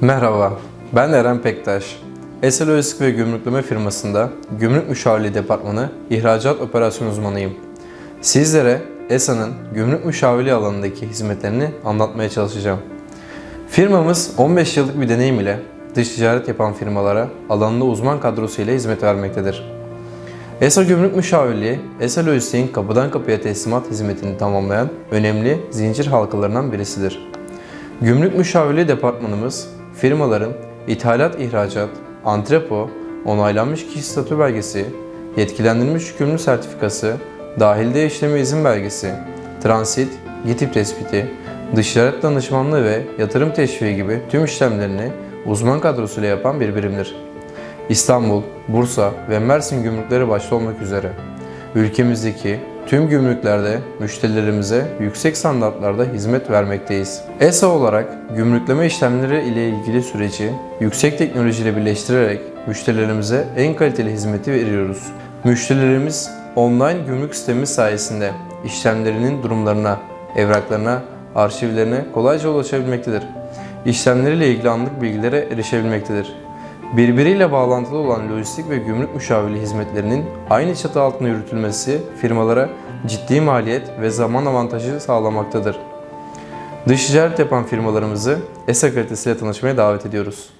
Merhaba, ben Eren Pektaş. Esel Lojistik ve Gümrükleme firmasında Gümrük Müşavirliği Departmanı İhracat Operasyon Uzmanıyım. Sizlere ESA'nın gümrük müşavirliği alanındaki hizmetlerini anlatmaya çalışacağım. Firmamız 15 yıllık bir deneyim ile dış ticaret yapan firmalara alanında uzman kadrosu ile hizmet vermektedir. ESA Gümrük Müşavirliği, ESA Lojistik'in kapıdan kapıya teslimat hizmetini tamamlayan önemli zincir halkalarından birisidir. Gümrük Müşavirliği Departmanımız, firmaların ithalat, ihracat, antrepo, onaylanmış kişi statü belgesi, yetkilendirilmiş yükümlü sertifikası, dahilde işleme izin belgesi, transit, GİTİP tespiti, dış ticaret danışmanlığı ve yatırım teşviği gibi tüm işlemlerini uzman kadrosuyla yapan bir birimdir. İstanbul, Bursa ve Mersin gümrükleri başta olmak üzere ülkemizdeki tüm gümrüklerde müşterilerimize yüksek standartlarda hizmet vermekteyiz. ESA olarak gümrükleme işlemleri ile ilgili süreci yüksek teknolojiyle birleştirerek müşterilerimize en kaliteli hizmeti veriyoruz. Müşterilerimiz online gümrük sistemimiz sayesinde işlemlerinin durumlarına, evraklarına, arşivlerine kolayca ulaşabilmektedir. İşlemleriyle ilgili anlık bilgilere erişebilmektedir. Birbiriyle bağlantılı olan lojistik ve gümrük müşavirliği hizmetlerinin aynı çatı altında yürütülmesi firmalara ciddi maliyet ve zaman avantajı sağlamaktadır. Dış ticaret yapan firmalarımızı ESA kalitesiyle tanışmaya davet ediyoruz.